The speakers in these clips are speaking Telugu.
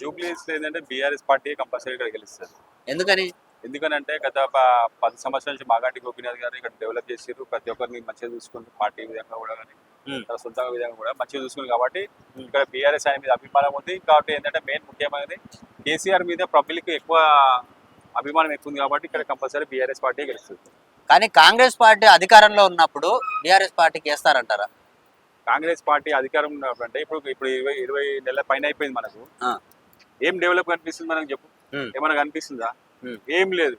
జూబ్లీస్ ఏంటంటే బీఆర్ఎస్ పార్టీ కంపల్సరీ ఇక్కడ గెలుస్తుంది. ఎందుకని? ఎందుకనంటే గత ప- పది సంవత్సరాల నుంచి మాగాటి గోపీనాథ్ గారు ఇక్కడ డెవలప్ చేసారు ప్రతి ఒక్కరిని మంచిగా చూసుకుంటారు పార్టీ విధంగా కూడా కానీ. తన సొంత విధంగా కూడా మంచిగా చూసుకుంది కాబట్టి. ఇక్కడ బీఆర్ఎస్ ఆయన మీద అభిమానం ఉంది. కాబట్టి ఏంటంటే మెయిన్ ముఖ్యమైనది కేసీఆర్ మీద పబ్లిక్ ఎక్కువ అభిమానం ఎక్కువ ఉంది కాబట్టి ఇక్కడ కంపల్సరీ బీఆర్ఎస్ పార్టీ గెలుస్తుంది. కానీ కాంగ్రెస్ పార్టీ అధికారంలో ఉన్నప్పుడు బీఆర్ఎస్ పార్టీకి వేస్తారంటారా? కాంగ్రెస్ పార్టీ అధికారం ఉన్నప్పుడు అంటే ఇప్పుడు ఇప్పుడు ఇరవై ఇరవై నెలల పైన అయిపోయింది మనకు. ఏం డెవలప్ కనిపిస్తుంది మనకు చెప్పు. ఏమైనా కనిపిస్తుందా. ఏం లేదు.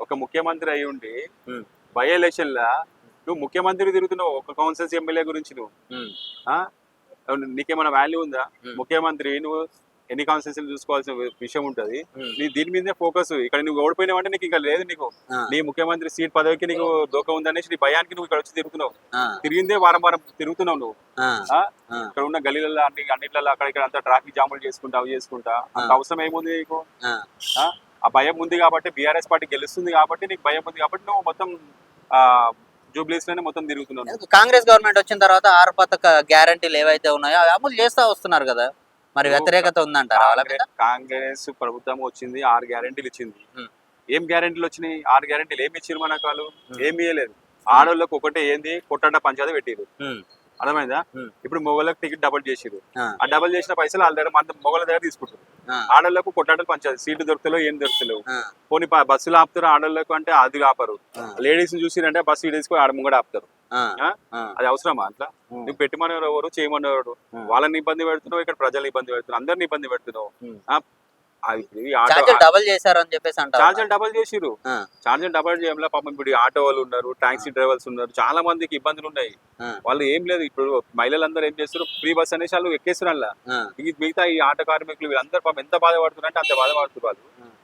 ఒక ముఖ్యమంత్రి అయి ఉండి. బై ఎలక్షన్ లా నువ్వు ముఖ్యమంత్రి తిరుగుతున్నావు ఒక కౌన్సిల్స్ ఎమ్మెల్యే గురించి నువ్వు నీకేమైనా వాల్యూ ఉందా. ముఖ్యమంత్రి నువ్వు ఎన్ని కాన్స్టిట్యూన్సీ చూసుకోవాల్సిన విషయం ఉంటది. నీ దీని మీదే ఫోకస్ ఇక్కడ నువ్వు ఓడిపోయినావంటే నీకు ఇంకా లేదు నీకు. నీ ముఖ్యమంత్రి సీట్ పదవికి నీకు దోక ఉందనేసి నీ భయానికి నువ్వు ఇక్కడ వచ్చి తిరుగుతున్నావు. తిరిగిందే వారం వారం తిరుగుతున్నావు నువ్వు. ఇక్కడ ఉన్న గలీలలో అన్ని అన్నిట్లలో అక్కడ ఇక్కడ అంతా ట్రాఫిక్ జాములు చేసుకుంటా అవి చేసుకుంటా. అంత అవసరం ఏముంది నీకు? ఆ. భయం ఉంది కాబట్టి బీఆర్ఎస్ పార్టీ గెలుస్తుంది కాబట్టి నీకు భయం ఉంది కాబట్టి నువ్వు మొత్తం ఆ జూబ్లీస్లోనే మొత్తం తిరుగుతున్నావు కాంగ్రెస్ గవర్నమెంట్ వచ్చిన తర్వాత ఆరు పథక గ్యారంటీలు ఏవైతే ఉన్నాయో అమలు చేస్తా వస్తున్నారు కదా. మరి వ్యతిరేకత ఉందంటారా వాళ్ళ మీద? కాంగ్రెస్- ప్రభుత్వం వచ్చింది ఆరు గ్యారెంటీలు ఇచ్చింది. ఏం గ్యారెంటీలు వచ్చినాయి? ఆరు గ్యారెంటీలు ఏమి ఇచ్చారు మనకు వాళ్ళు. ఏమి ఇవ్వలేదు ఆడోళ్ళకి ఒకటే ఏంది? కొట్టంట పంచాయతీ పెట్టిరు అర్థమైందా. ఇప్పుడు మొగోళ్ళకి టికెట్ డబుల్ చేసిరు ఆ, డబుల్ చేసిన పైసలు వాళ్ళ దగ్గర మన మొగల దగ్గర తీసుకుంటారు. ఆ, ఆడోళ్ళకు కొట్టాటలు పంచాలి. సీట్లు దొరుకుతలేవు ఏం దొరుకుతలేవు. పోనీ బస్సులు ఆపుతారు ఆడోళ్ళకు అంటే అది ఆపరు. లేడీస్ని చూసిరంటే బస్సు తీసుకొని ఆడ ముంగడ ఆపుతారు. అది అవసరమా అట్లా? నువ్వు పెట్టమనేవారు ఎవరు చేయమనేవాడు ఉం. వాళ్ళని ఇబ్బంది పెడుతున్నావు ఇక్కడ ప్రజల్ని ఇబ్బంది పెడుతున్నావు అందరిని ఇబ్బంది పెడుతున్నావు. ఛార్జీలు డబల్ చేశారు అని చెప్పేసి అంటారు. డబల్ చేసిరు డబల్ చేయడంలో పాపం ఇప్పుడు ఆటో వాళ్ళు ఉన్నారు టాక్సీ డ్రైవర్స్ ఉన్నారు చాలా మందికి ఇబ్బందులు ఉన్నాయి. వాళ్ళు ఏం లేదు ఇప్పుడు మహిళలందరూ ఏం చేస్తారు ఫ్రీ బస్ అనేసి వాళ్ళు ఎక్కేస్తున్నారు అలా ఈ మిగతా ఈ ఆటో కార్మికులు వీళ్ళందరూ పాపం ఎంత బాధపడుతున్నారు అంటే అంత బాధపడుతున్నారు.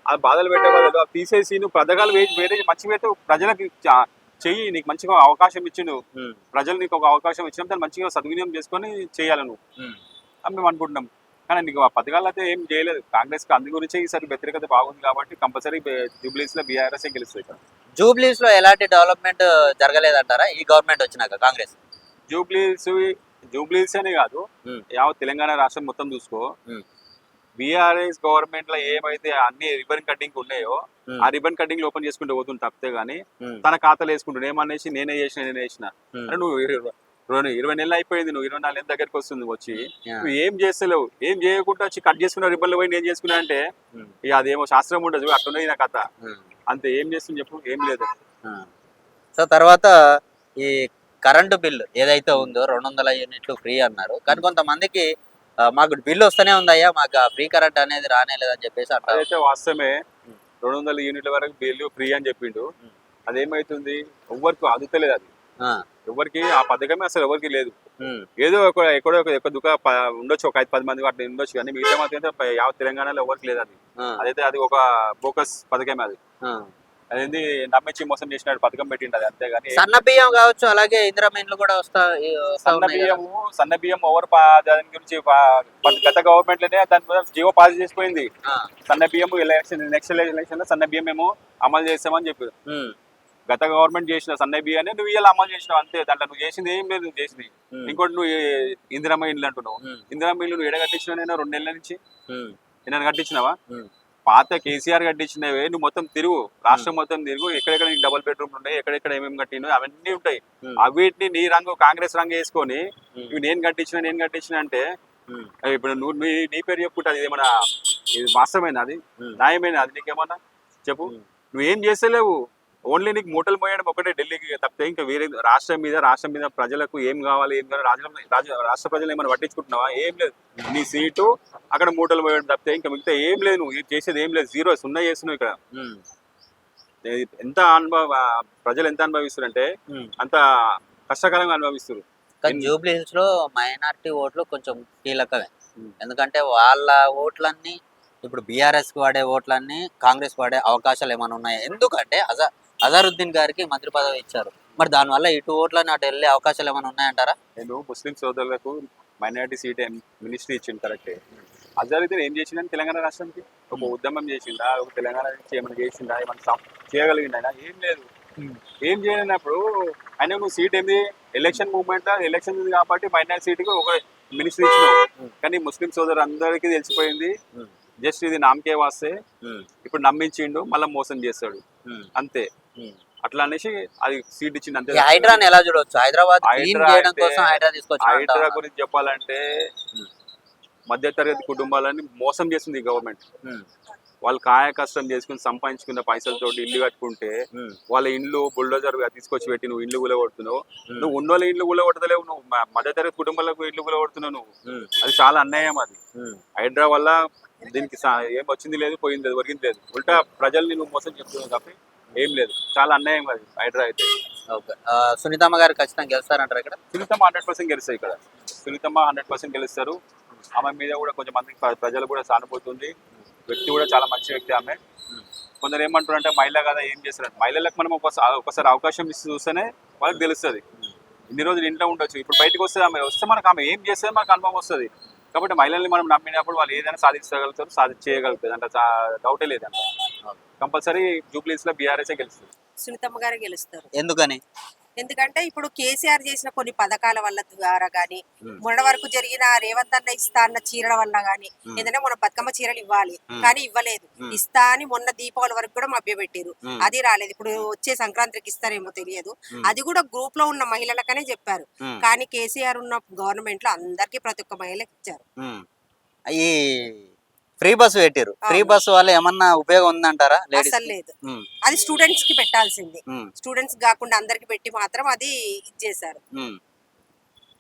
ఆ. బాధలు పెట్టే వాళ్ళు తీసేసి నువ్వు వేసి వేరే మంచి పెట్టు ప్రజలకు చెయ్యి నీకు మంచిగా అవకాశం ఇచ్చి నువ్వు ఉమ్, ప్రజలు నీకు ఒక అవకాశం ఇచ్చినప్పుడు దాన్ని మంచిగా సద్వినియోగం చేసుకొని చేయాలి నువ్వు. ఉమ్. అని మేము అనుకుంటున్నాం. కానీ నీకు ఆ పథకాలు అయితే ఏం చేయలేదు. కాంగ్రెస్కి అందు గురించే ఈసారి వ్యతిరేకత బాగుంది కాబట్టి కంపల్సరీ జూబ్లీస్లో బీఆర్ఎస్ గెలుస్తుంది ఇక్కడ జూబ్లీస్లో ఎలాంటి డెవలప్మెంట్ జరగలేదంటారా? ఈ గవర్నమెంట్ వచ్చినాక కాంగ్రెస్? జూబ్లీస్ జూబ్లీస్ అనే కాదు. యావత్ తెలంగాణ రాష్ట్రం మొత్తం చూసుకో. బీఆర్ఎస్ గవర్నమెంట్లో ఏమైతే అన్ని రిబన్ కటింగ్ ఉన్నాయో. ఆ రిబన్ కటింగ్ ఓపెన్ చేసుకుంటూ పోతుంది తప్పితే గానీ తన ఖాతాలు వేసుకుంటుండే. ఏమనేసి నేనే చేసిన నేనే చేసిన. నువ్వు రెండు ఇరవై నెలలు అయిపోయింది నువ్వు ఇరవై నాలుగు నెలల దగ్గరికి వస్తుంది వచ్చి. నువ్వు ఏం చేస్తలేవు? ఏం చేయకుండా వచ్చి కట్ చేసుకున్న రిబ్బన్లు పోయి నేను చేసుకున్నా అంటే ఇక అదేమో శాస్త్రం ఉండదు అట్లున్నది నా కథ. అంతే ఏం చేస్తుంది చెప్పు ఏం లేదు. సో తర్వాత ఈ కరెంటు బిల్లు ఏదైతే ఉందో రెండు వందల యూనిట్లు ఫ్రీ అన్నారు. కానీ కొంతమందికి మాకు బిల్లు వస్తూనే ఉందయ్యా మాకు ఫ్రీ కరెంట్ అనేది రానేలేదని చెప్పేసి అంటారు. అదైతే వాస్తవమే. రెండు వందల యూనిట్ల వరకు బిల్లు ఫ్రీ అని చెప్పిండు. అదేమైతుంది? ఎవరికి అందుతలేదు అది. ఎవరికి ఆ పథకమే అసలు ఎవరికి లేదు. ఏదో ఒక ఎక్కడో ఒక ప- ఉండొచ్చు ఒక ఐదు పది మంది వాటిని ఉండొచ్చు కానీ మిగతా మాత్రం యావత్ తెలంగాణలో ఎవరికి లేదు అది. అదైతే అది ఒక బోకస్ పథకమే అది. అదేంది నమ్మించి మోసం చేసినాడు పథకం పెట్టిండు అది అంతేగాని సన్న బియ్యం కావచ్చు అలాగే ఇందిరా మీన్లు కూడా వస్తా సన్న. బియ్యము సన్న బియ్యం ఓవర్ దాని గురించి గత గవర్నమెంట్లోనే దాని మీద జీవో పాస్ చేసిపోయింది. సన్న బియ్యం ఎలక్షన్ నెక్స్ట్ ఎలక్షన్లో సన్న బియ్యం మేము అమలు చేస్తామని చెప్పారు. గత గవర్నమెంట్ చేసిన సన్న బియ్యాన్ని నువ్వు ఇలా అమలు చేసినావు అంతే. దాంట్లో నువ్వు చేసింది ఏం లేదు నువ్వు చేసింది. ఇంకోటి నువ్వు ఇందిరమ్మ ఇల్లు అంటున్నావు. ఇందిరమ్మ ఇల్లు నువ్వు ఎడ కట్టించినావు నేను? రెండు నెలల నుంచి. నేను కట్టించినావా? పాత కేసీఆర్ కట్టించినవే నువ్వు మొత్తం తిరుగు. రాష్ట్రం మొత్తం తిరుగు. ఎక్కడెక్కడ నీకు డబుల్ బెడ్రూమ్ ఉన్నాయి ఎక్కడెక్కడ ఏమేమి కట్టినో అవన్నీ ఉంటాయి. అవిటిని నీ రంగు కాంగ్రెస్ రంగు వేసుకొని ఇవి నేను కట్టించిన నేను కట్టించిన అంటే ఇప్పుడు నువ్వు నీ నీ పేరు చెప్పుకుంటే అది ఏమన్నా ఇది వాస్తవమైన అది? న్యాయమైన అది నీకేమన్నా? చెప్పు. నువ్వు చేస్తలేవు? ఓన్లీ నీకు మూటలు మోయడం ఒకటే ఢిల్లీకి తప్పితే ఇంకా వేరే రాష్ట్రం మీద రాష్ట్రం మీద ప్రజలకు ఏం కావాలి ఏం కావాలి రాజ్యం రాష్ట్ర ప్రజలు ఏమైనా పట్టించుకుంటున్నావా? ఏం లేదు. నీ సీటు అక్కడ మూటలు మోయడం తప్పితే ఇంకా మిగతా ఏం లేదు నువ్వు. చేసేది ఏం లేదు. జీరో సున్నా చేస్తున్నావు ఇక్కడ. ఎంత అనుభవ ప్రజలు ఎంత అనుభవిస్తారంటే. అంత కష్టకరంగా అనుభవిస్తారు కానీ జూబ్లీ హిల్స్లో మైనారిటీ ఓట్లు కొంచెం కీలకమే. ఎందుకంటే వాళ్ళ ఓట్లన్నీ ఇప్పుడు బీఆర్ఎస్కి వాడే ఓట్లన్నీ కాంగ్రెస్ వాడే అవకాశాలు ఏమైనా ఉన్నాయి? ఎందుకంటే అజ అజరుద్దీన్ గారికి మంత్రి పదవి ఇచ్చారు. మరి దానివల్ల ఇటు ఓట్లని అటు వెళ్ళే అవకాశాలు ఏమైనా ఉన్నాయంటారా? నేను ముస్లిం సోదరులకు మైనారిటీ సీట్ మినిస్ట్రీ ఇచ్చింది కరెక్టే. అజరుద్దీన్ ఏం చేసిందని తెలంగాణ రాష్ట్రానికి? ఒక ఉద్యమం చేసిందా ఒక తెలంగాణ నుంచి ఏమైనా చేసిందా ఏమైనా చేయగలిగిందా ఆయన? ఏం లేదు. ఏం చేయలేనప్పుడు ఆయన నువ్వు సీట్ ఏంది? ఎలక్షన్ మూవ్మెంట్ ఎలక్షన్ ఉంది కాబట్టి మైనారిటీ సీట్కి ఒక మినిస్టర్ ఇచ్చినావు. Hmm. కానీ ముస్లిం సోదరు అందరికీ తెలిసిపోయింది. Hmm. జస్ట్ ఇది నామకే వాస్తే. ఇప్పుడు నమ్మించిండు మళ్ళీ మోసం చేస్తాడు. అంతే. అట్లా అనేసి అది సీట్ ఇచ్చిండు అంతే హైడ్రాని ఎలా చూడవచ్చు? హైదరాబాద్ చేయడం అంటే- కోసం హైడ్రా తీసుకొచ్చి హైడ్రా గురించి చెప్పాలంటే Hmm. మధ్యతరగతి కుటుంబాలని మోసం చేస్తుంది ఈ గవర్నమెంట్. వాళ్ళు కాయ కష్టం చేసుకుని సంపాదించుకున్న పైసలతో ఇల్లు కట్టుకుంటే వాళ్ళ ఇండ్లు బుల్డోజర్ తీసుకొచ్చి పెట్టి నువ్వు ఇల్లు గులగొడుతున్నావు నువ్వు ఉన్నోళ్ళ ఇల్లు గులగొడతలేవు నువ్వు మధ్యతరగతి కుటుంబాలకు ఇల్లు గులగొడుతున్నావు నువ్వు. అది చాలా అన్యాయం అది. హైడ్రా వల్ల దీనికి ఏం వచ్చింది లేదు పోయింది లేదు ఒరిగింది లేదు. ఉల్టా ప్రజల్ని నువ్వు మోసం చెప్తున్నావు తప్ప ఏం లేదు. చాలా అన్యాయం అది. హైడ్రా అయితే. ఓకే. సునీతమ్మ గారు ఖచ్చితంగా గెలుస్తారంటారు ఇక్కడ? సునీతమ్మ హండ్రెడ్ పర్సెంట్ గెలుస్తాయి ఇక్కడ. సునీతమ్మ హండ్రెడ్ పర్సెంట్ గెలుస్తారు. ఆమె మీద కూడా కొంచెం మందికి ప్ర- ప్రజలు కూడా సానుభూతి ఉంది వ్యక్తి కూడా చాలా మంచి వ్యక్తి ఆమె. కొందరు ఏమంటారు అంటే మహిళ కదా ఏం చేస్తారు మహిళలకు మనం ఒకసారి ఒకసారి అవకాశం ఇచ్చి చూస్తేనే వాళ్ళకి తెలుస్తుంది. ఇన్ని రోజులు ఇంట్లో ఉండొచ్చు. ఇప్పుడు బయటకు వస్తే ఆమె వస్తే మనకు ఆమె ఏం చేస్తే మనకు అనుభవం వస్తుంది. కాబట్టి మహిళల్ని మనం నమ్మినప్పుడు వాళ్ళు ఏదైనా సాధించగలుగుతారు సాధి చేయగలుగుతుంది అంటే డౌటే లేదంట కంపల్సరీ జూబ్లీస్లో బీఆర్ఎస్ గెలుస్తుంది. సునీతమ్మ గారే గెలుస్తారు. ఎందుకని? ఎందుకంటే ఇప్పుడు కేసీఆర్ చేసిన కొన్ని పథకాల వల్ల ద్వారా గానీ. మొన్న వరకు జరిగిన రేవంత్ అన్న ఇస్తా అన్న చీరల వల్ల గానీ. ఏంటంటే మన బతుకమ్మ చీరలు ఇవ్వాలి. కానీ ఇవ్వలేదు. ఇస్తా అని మొన్న దీపావళి వరకు కూడా మభ్యపెట్టారు. అది రాలేదు ఇప్పుడు వచ్చే సంక్రాంతికి ఇస్తారేమో తెలియదు. అది కూడా గ్రూప్లో ఉన్న మహిళలకనే చెప్పారు. కానీ కేసీఆర్ ఉన్న గవర్నమెంట్లో అందరికీ ప్రతి ఒక్క మహిళకి ఇచ్చారు ఫ్రీ బస్సు పెట్టారు ఫ్రీ. బస్సు వల్ల ఏమన్నా ఉపయోగం ఉందంటారా అసలు లేదు. అది స్టూడెంట్స్కి పెట్టాల్సింది. స్టూడెంట్స్ కాకుండా అందరికి పెట్టి మాత్రం అది ఇచ్చేసారు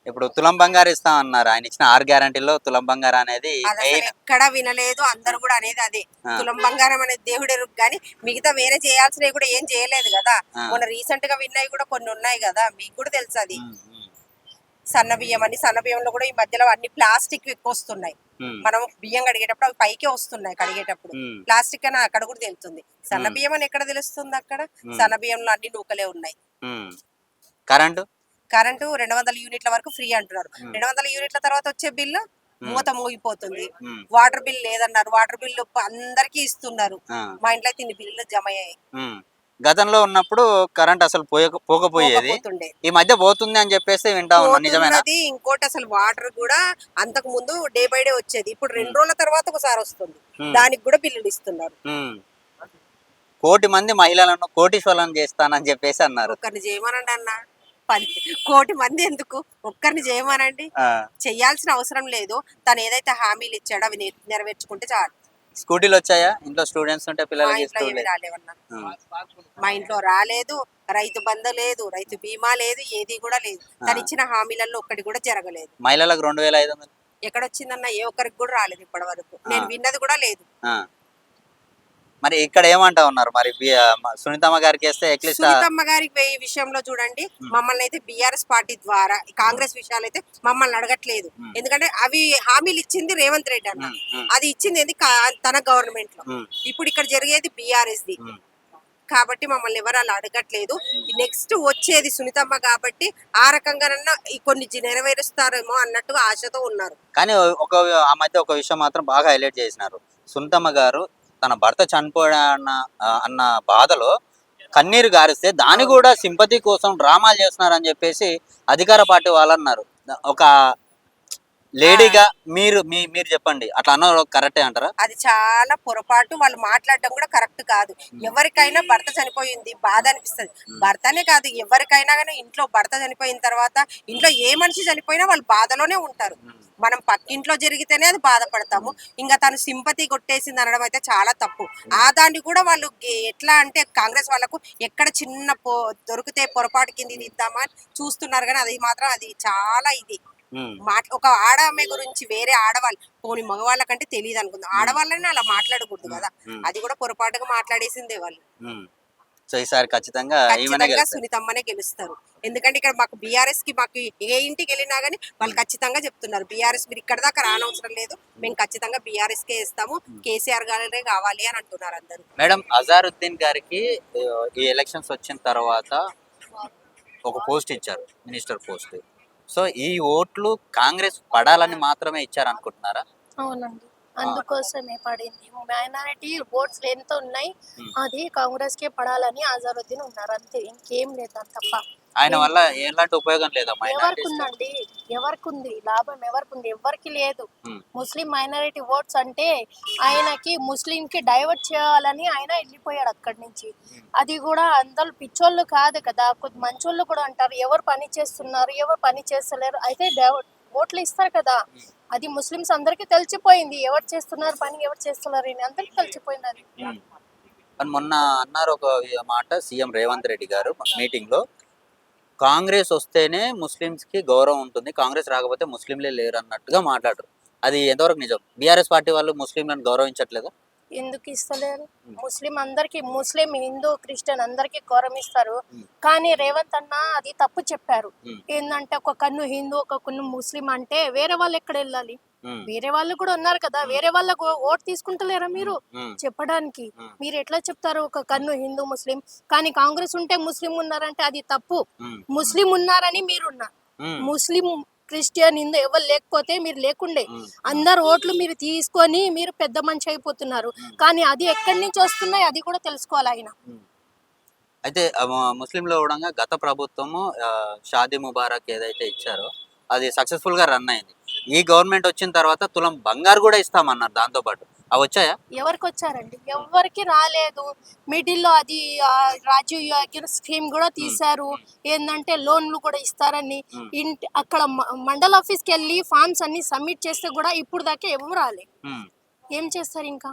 ఇప్పుడు తులం బంగారు ఇస్తాం అన్నారు. ఆయన ఇచ్చిన ఆరు గ్యారంటీలో తులం బంగారు అనేది ఎక్కడా వినలేదు. అందరు కూడా అనేది అదే. తులం బంగారం అనేది దేవుడు ఎరుగు కానీ మిగతా వేరే చేయాల్సినవి కూడా ఏం చేయలేదు కదా. మొన్న రీసెంట్గా విన్నవి కూడా కొన్ని ఉన్నాయి కదా. మీకు కూడా తెలుసు అది. ఉమ్, ఉమ్, సన్న బియ్యం అని సన్న బియ్యంలో కూడా ఈ మధ్యలో అన్ని ప్లాస్టిక్ ఎక్కువ వస్తున్నాయి మనం బియ్యం కడిగేటప్పుడు అవి పైకే వస్తున్నాయి కడిగేటప్పుడు. ప్లాస్టిక్ అని అక్కడ కూడా తెలుస్తుంది. సన్న. బియ్యం అని ఎక్కడ తెలుస్తుంది అక్కడ. సన్న బియ్యంలో అన్ని నూకలే ఉన్నాయి. కరెంటు? కరెంటు రెండు వందల యూనిట్ల వరకు ఫ్రీ అంటున్నారు. రెండు వందల యూనిట్ల తర్వాత వచ్చే బిల్లు. మూత మోగిపోతుంది. వాటర్ బిల్ లేదన్నారు. వాటర్ బిల్ అందరికీ ఇస్తున్నారు. మా ఇంట్లో అయితే ఇన్ని బిల్లులు జమ అయ్యాయి. గతంలో ఉన్నప్పుడు కరెంట్ అసలు పోయక పోకపోయేది. ఈ మధ్య పోతుంది అని చెప్పేసి వింటా ఉన్నా నిజమేనా? ఇంకోటి అసలు వాటర్ కూడా అంతకు ముందు డే బై డే వచ్చేది. ఇప్పుడు రెండు రోజుల తర్వాత ఒకసారి వస్తుంది. దానికి కూడా బిల్లులు ఇస్తున్నారు. కోటి మంది మహిళలను కోటీశ్వరులను చేస్తానని చెప్పేసి అన్నారు. ఒక్కరిని చేయమనండి అన్న. కోటి మంది ఎందుకు? ఒక్కరిని చేయమనండి. చెయ్యాల్సిన అవసరం లేదు. తను ఏదైతే హామీలు ఇచ్చాడో అవి నెరవేర్చుకుంటే చాలు. స్కూటీలు వచ్చాయా ఇంట్లో స్టూడెంట్స్ ఉంటే మా పిల్లలకి ఇంట్లో ఏమి రాలేవన్నా. మా ఇంట్లో రాలేదు రైతు బంధు లేదు రైతు బీమా లేదు ఏది కూడా లేదు. తను ఇచ్చిన హామీలలో ఒక్కటి కూడా జరగలేదు. మహిళలకు రెండు వేల ఐదు వందలు. ఎక్కడొచ్చిందన్న ఏ ఒక్కరికి కూడా రాలేదు ఇప్పటి వరకు. నేను. విన్నది కూడా లేదు. మరి ఇక్కడ ఏమంటా ఉన్నారు? మరి సునీతమ్మ గారికి వేస్తే సునీతమ్మ గారి వే- విషయంలో చూడండి మమ్మల్ని అయితే బిఆర్ఎస్ పార్టీ ద్వారా ఈ కాంగ్రెస్ విషయాలు అయితే మమ్మల్ని అడగట్లేదు. ఎందుకంటే అవి హామీలు ఇచ్చింది రేవంత్ రెడ్డి అన్న. అది ఇచ్చింది ఏంది? తన గవర్నమెంట్లో ఇప్పుడు ఇక్కడ జరిగేది బిఆర్ఎస్ ది. కాబట్టి మమ్మల్ని ఎవరు అలా అడగట్లేదు. నెక్స్ట్ వచ్చేది సునీతమ్మ కాబట్టి ఆ రకంగానన్నా ఈ కొన్ని నెరవేరుస్తారేమో అన్నట్టుగా ఆశతో ఉన్నారు. కానీ ఒక ఆ మధ్య ఒక విషయం మాత్రం బాగా హైలైట్ చేసినారు. సునీతమ్మ గారు తన భర్త చనిపోయా అన్న అన్న బాధలో కన్నీరు గారిస్తే దాన్ని కూడా సింపతి కోసం డ్రామాలు చేస్తున్నారని చెప్పేసి అధికార పార్టీ వాళ్ళు అన్నారు ఒక లేడీగా మీరు మీ మీరు చెప్పండి. అట్లా అన్న కరెక్టే అంటారా? అది చాలా పొరపాటు. వాళ్ళు మాట్లాడడం కూడా కరెక్ట్ కాదు. ఎవరికైనా భర్త చనిపోయింది బాధ అనిపిస్తుంది. భర్తనే కాదు ఎవరికైనా కానీ ఇంట్లో భర్త చనిపోయిన తర్వాత ఇంట్లో ఏ మనిషి చనిపోయినా వాళ్ళు బాధలోనే ఉంటారు. మనం పక్కింట్లో జరిగితేనే అది బాధపడతాము. ఇంకా తను సింపతి కొట్టేసింది అనడం అయితే చాలా తప్పు. ఆ దాన్ని కూడా వాళ్ళు ఎట్లా అంటే కాంగ్రెస్ వాళ్ళకు ఎక్కడ చిన్న పో దొరికితే పొరపాటు కింద ఇది ఇద్దామా చూస్తున్నారు కానీ అది మాత్రం అది చాలా ఇది. మాట్ ఒక ఆడమ్మాయి గురించి వేరే ఆడవాళ్ళు పోని మగవాళ్ళ కంటే తెలియదు అనుకుందాం ఆడవాళ్ళని అలా మాట్లాడకూడదు కదా. అది కూడా పొరపాటుగా మాట్లాడేసిందే వాళ్ళు. సో ఈసారి ఖచ్చితంగా. సునీతమ్మనే గెలుస్తారు. ఎందుకంటే ఇక్కడ మాకు బీఆర్ఎస్కి మాకు ఏ ఇంటికి వెళ్ళినా గానీ వాళ్ళు ఖచ్చితంగా చెప్తున్నారు. బీఆర్ఎస్ మీరు ఇక్కడ దాకా రానవసరం లేదు. మేము ఖచ్చితంగా బీఆర్ఎస్ కే ఇస్తాము కేసీఆర్ గారే కావాలి అని అంటున్నారు అందరూ. మేడం అజారుద్దీన్ గారికి ఈ ఎలక్షన్స్ వచ్చిన తర్వాత ఒక పోస్ట్ ఇచ్చారు మినిస్టర్ పోస్ట్. సో ఈ ఓట్లు కాంగ్రెస్ పడాలని మాత్రమే ఇచ్చారు అనుకుంటున్నారా అవునండి. అందుకోసమే పడింది. మైనారిటీ ఓట్స్ ఎంత ఉన్నాయి. అది కాంగ్రెస్ కే పడాలని ఆజారుద్దీన్ ఉన్నారు. అంతే ఇంకేం లేదు తప్ప ఆయన వల్ల ఎలాంటి ఉపయోగం లేదా ఎవరికి ఉందండి ఎవరికి ఉంది లాభం ఎవరికి ఉంది ఎవరికి లేదు. ముస్లిం మైనారిటీ ఓట్స్ అంటే ఆయనకి ముస్లిం కి డైవర్ట్ చేయాలని ఆయన వెళ్ళిపోయాడు అక్కడి నుంచి. అది కూడా అందరూ పిచ్చోళ్ళు కాదు కదా. కొద్ది మంచోళ్ళు కూడా అంటారు. ఎవరు పని చేస్తున్నారు? ఎవరు పని చేస్తలేరు? అయితే డైవర్ట్ ఓట్లు ఇస్తారు కదా. అది ముస్లిమ్స్ అందరికీ తెలిసిపోయింది. ఎవరు చేస్తున్నారు పని ఎవరు చేస్తున్నారు అని అందరికీ తెలిసిపోయింది అది. కానీ మొన్న అన్నారు ఒక మాట సీఎం రేవంత్ రెడ్డి గారు మీటింగ్లో కాంగ్రెస్ వస్తేనే ముస్లిమ్స్కి గౌరవం ఉంటుంది. కాంగ్రెస్ రాకపోతే ముస్లింలే లేరు అన్నట్టుగా మాట్లాడరు. అది ఎంతవరకు నిజం? బీఆర్ఎస్ పార్టీ వాళ్ళు ముస్లింలను గౌరవించట్లేదు? ఎందుకు ఇస్తలేరు. ముస్లిం అందరికి ముస్లిం హిందూ క్రిస్టియన్ అందరికి గౌరవం ఇస్తారు. కానీ రేవంత్ అన్న అది తప్పు చెప్పారు. ఏంటంటే ఒక కన్ను హిందూ ఒక కన్ను ముస్లిం అంటే వేరే వాళ్ళు ఎక్కడ వెళ్ళాలి? వేరే వాళ్ళు కూడా ఉన్నారు కదా. వేరే వాళ్ళకు ఓటు తీసుకుంటలేరా మీరు? చెప్పడానికి. మీరు ఎట్లా చెప్తారు ఒక కన్ను హిందూ ముస్లిం? కానీ కాంగ్రెస్ ఉంటే ముస్లిం ఉన్నారంటే అది తప్పు. ముస్లిం ఉన్నారని మీరు ఉన్నారు ముస్లిం క్రిస్టియన్ హిందూ ఎవరు లేకపోతే మీరు లేకుండే. అందరు ఓట్లు మీరు తీసుకొని మీరు పెద్ద మనిషి అయిపోతున్నారు. కానీ అది ఎక్కడి నుంచి వస్తున్నాయి అది కూడా తెలుసుకోవాలి ఆయన. అయితే ముస్లింలో కూడా గత ప్రభుత్వము షాదీ ముబారక్ ఏదైతే ఇచ్చారో అది సక్సెస్ఫుల్గా రన్ అయింది. ఈ గవర్నమెంట్ వచ్చిన తర్వాత తులం బంగారు కూడా ఇస్తామన్నారు దాంతో పాటు అవి వచ్చాయా? ఎవరికి వచ్చారండి ఎవరికి రాలేదు. మిడిల్లో అది రాజీవ్ స్కీమ్ కూడా తీశారు. ఏంటంటే లోన్లు కూడా ఇస్తారని. ఇంటి అక్కడ మండల ఆఫీస్కి వెళ్ళి ఫార్మ్స్ అన్ని సబ్మిట్ చేస్తే కూడా ఇప్పుడు దాకా ఎవరు రాలే. ఏం చేస్తారు ఇంకా?